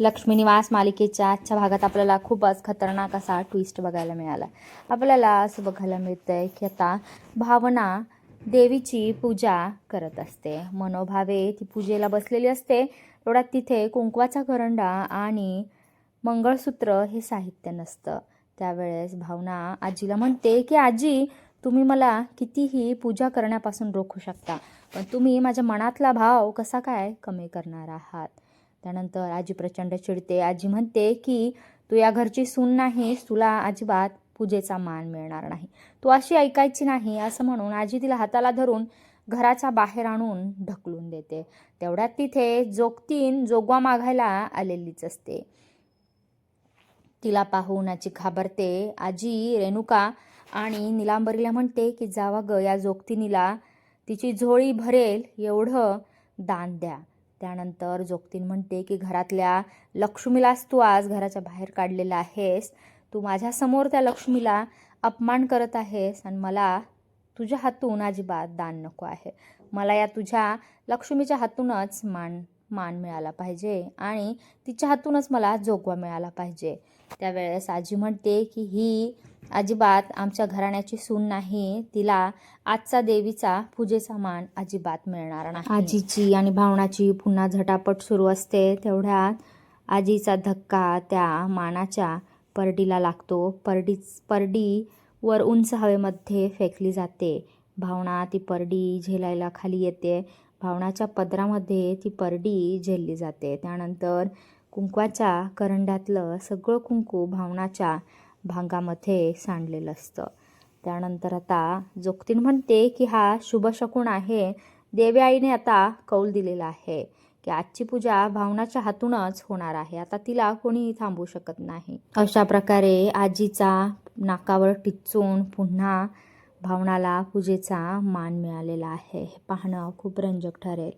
लक्ष्मी निवास मालिकेच्या आजच्या भागात आपल्याला खूपच खतरनाक असा ट्विस्ट बघायला मिळाला. आपल्याला असं बघायला मिळतं आहे की आता भावना देवीची पूजा करत असते. मनोभावे ती पूजेला बसलेली असते. तेवढ्यात तिथे कुंकवाचा करंडा आणि मंगळसूत्र हे साहित्य नसतं. त्यावेळेस भावना आजीला म्हणते की आजी तुम्ही मला कितीही पूजा करण्यापासून रोखू शकता पण तुम्ही माझ्या मनातला भाव कसा काय कमी करणार आहात? त्यानंतर आजी प्रचंड चिडते. आजी म्हणते की तू या घरची सून नाहीस. तुला अजिबात पूजेचा मान मिळणार नाही. तू अशी ऐकायची नाही. असं म्हणून आजी तिला हाताला धरून घराच्या बाहेर आणून ढकलून देते. तेवढ्यात तिथे जोगतीन जोगवा मागायला आलेलीच असते. तिला पाहून आजी घाबरते. आजी रेणुका आणि निलांबरीला म्हणते की जावा ग या जोगतिनीला तिची झोळी भरेल. एवढं दान द्या. त्यानंतर जोगतीन म्हणते की घरातल्या लक्ष्मीलाच तू आज घराच्या बाहेर काढलेला आहेस. तू माझ्यासमोर त्या लक्ष्मीला अपमान करत आहेस आणि मला तुझ्या हातून अजिबात दान नको आहे. मला या तुझ्या लक्ष्मीच्या हातूनच मान मान मिळाला पाहिजे आणि तिच्या हातूनच मला जोगवा मिळाला पाहिजे. त्यावेळेस आजी म्हणते की ही अजिबात आमच्या घराण्याची सून नाही. तिला आजचा देवीचा पूजेचा मान अजिबात मिळणार नाही. आजीची आणि भावनाची पुन्हा झटापट सुरू असते. तेवढ्यात आजीचा धक्का त्या मानाच्या परडीला लागतो. परडी परडी वर उंच हवेमध्ये फेकली जाते. भावना ती परडी झेलायला खाली येते. भावनाच्या पदरामध्ये ती परडी झेलली जाते. त्यानंतर कुंकवाच्या करंड्यातलं सगळं कुंकू भावनाच्या भांगामध्ये सांडलेलं असतं. त्यानंतर आता जोगतीन म्हणते की हा शुभशकून आहे. देवी आईने आता कौल दिलेला आहे की आजची पूजा भावनाच्या हातूनच होणार आहे. आता तिला कोणीही थांबवू शकत नाही. अशा प्रकारे आजीचा नाकावर टिचून पुन्हा भावनाला पूजेचा मान मिळालेला आहे. हे पाहणं खूप रंजक ठरेल.